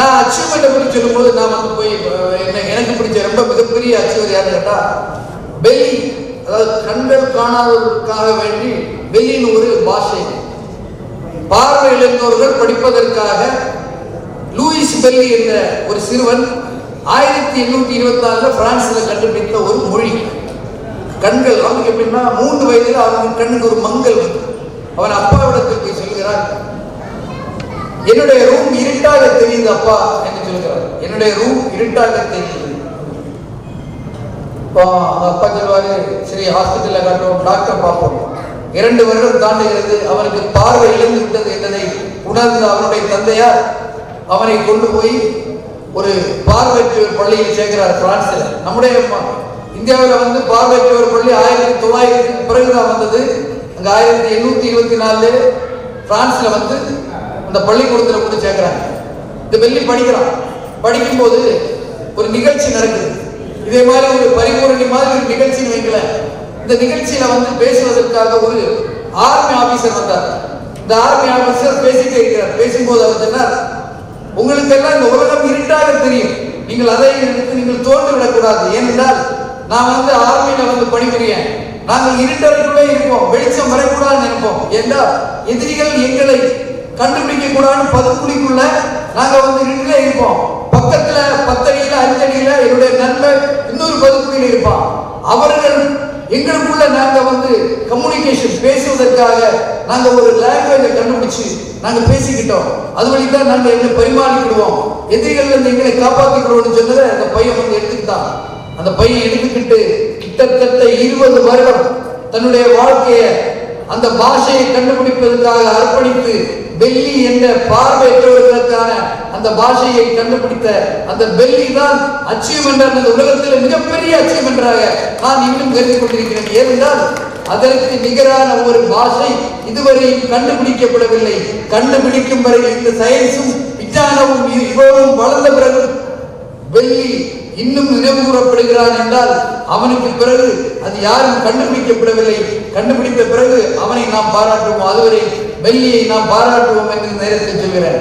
நான் அச்சீவ்மெண்ட்டை பற்றி சொல்லும்போது நான் வந்து போய் என்ன எனக்கு பிடிச்ச ரொம்ப மிகப்பெரிய அச்சீவர் யாருன்னு கேட்டால் பெல்லி. அதாவது கண்கள் காணாதவர்களுக்காக வேண்டி பெல்லின்னு ஒரு பாஷை. பார்வை இழந்தவர்கள் படிப்பதற்காக லூயிஸ் பெல்லி என்ற ஒரு சிறுவன் ஆயிரத்தி எண்ணூத்தி இருபத்தி நாலுல பிரான்ஸ்ல கண்டுபிடித்த ஒரு மொழி. கண்கள் அவனுக்கு எப்படின்னா மூன்று வயதுல அவனுக்கு கண்ணுக்கு ஒரு மங்கல் வந்து அவன் அப்பாவிடத்தில் போய் சொல்கிறான் என்னுடைய ரூம் இருட்டாக தெரியுது அப்பா என்று சொல்கிறார். என்னுடைய ரூம் இருட்டாக தெரியுது. அப்பா சொல்வாரு அப்பா சரி ஹாஸ்பிட்டல்ல காட்டுவோம் டாக்டர் பார்ப்போம். இரண்டு வருடம் தாண்டுகிறது அவனுக்கு பார்வை இழந்து விட்டது என்பதை உணர்ந்த அவனுடைய தந்தையார் அவனை கொண்டு போய் ஒரு பார்வையற்றவர் பள்ளியில் சேர்க்கிறார் பிரான்ஸில் நம்முடைய இந்தியாவில் வந்து பார்வையற்றவர் பள்ளி ஆயிரத்தி தொள்ளாயிரத்துக்கு பிறகுதான் வந்தது. அங்கே ஆயிரத்தி எண்ணூத்தி இருபத்தி நாலு பிரான்ஸில் வந்து அந்த பள்ளிக்கூடத்தில் கொண்டு சேர்க்கிறாங்க. இந்த வெள்ளி படிக்கிறான் படிக்கும்போது ஒரு நிகழ்ச்சி நடக்குது. இதே மாதிரி ஒரு பரிபூரணி மாதிரி ஒரு நிகழ்ச்சின்னு வைக்கல இந்த நிகழ்ச்சியில வந்து பேசுவதற்காக ஒரு ஆர்மி ஆபீசர் வந்தார். இந்த ஆர்மி ஆபீசர் பேசிட்டே இருக்கிறார். பேசும்போது அவர் சொன்னார் உங்களுக்கு எல்லாம் இந்த உலகம் இருட்டாக தெரியும். நீங்கள் அதை எடுத்து நீங்கள் தோன்று விடக்கூடாது. ஏனென்றால் நான் வந்து ஆர்மியில வந்து பணிபுரியேன். நாங்கள் இருட்டருக்குள்ளே இருப்போம். வெளிச்சம் வரக்கூடாதுன்னு இருப்போம் ஏன்னா எதிரிகள் எங்களை கண்டுபிடிக்க கூடாதுன்னு பதுக்குழிக்குள்ள நாங்க வந்து இருட்டிலே இருப்போம். பக்கத்துல பத்தடியில அஞ்சடியில என்னுடைய நண்பர் இன்னொரு பதுக்குழியில இருப்பான். அவர்கள் எங்களுக்குள்ள நாங்க வந்து கம்யூனிகேஷன் பேசுவதற்காக நாங்க ஒரு லாங்குவேஜை கண்டுபிடிச்சு நாங்க பேசிக்கிட்டோம். அது வழி தான் நாங்க எங்களை பரிமாறிக்கிடுவோம். எதிரிகள் வந்து எங்களை காப்பாத்திக்கிடுவோம்னு சொன்னதை அந்த பையன் வந்து எடுத்துக்கிட்டான். அந்த பையன் எடுத்துக்கிட்டு கிட்டத்தட்ட இருபது வருடம் தன்னுடைய வாழ்க்கையை அந்த பாஷையை கண்டுபிடிப்பதற்காக அர்ப்பணித்து பெல்லி என்ற பார்வையற்றவர்களுக்கான அந்த பாஷையை கண்டுபிடித்த அந்த வெள்ளி தான் அச்சீவ்மெண்ட் அந்த உலகத்தில் மிகப்பெரிய அச்சீவ்மெண்டாக நான் இன்னும் கருதி கொண்டிருக்கிறேன். ஏனென்றால் அதற்கு நிகரான ஒரு பாஷை இதுவரையும் கண்டுபிடிக்கப்படவில்லை. கண்டுபிடிக்கும் வரை இந்த சயின்ஸும் விஞ்ஞானமும் இ- இவ்வளவும் வளர்ந்த பிறகு வெள்ளி இன்னும் நினைவு கூறப்படுகிறான் என்றால் அவனுக்கு பிறகு அது யாரும் கண்டுபிடிக்கப்படவில்லை. கண்டுபிடித்த பிறகு அவனை நாம் பாராட்டுவோம். அதுவரை வெள்ளியை நாம் பாராட்டுவோம் என்று நேரத்தில் சொல்கிறேன்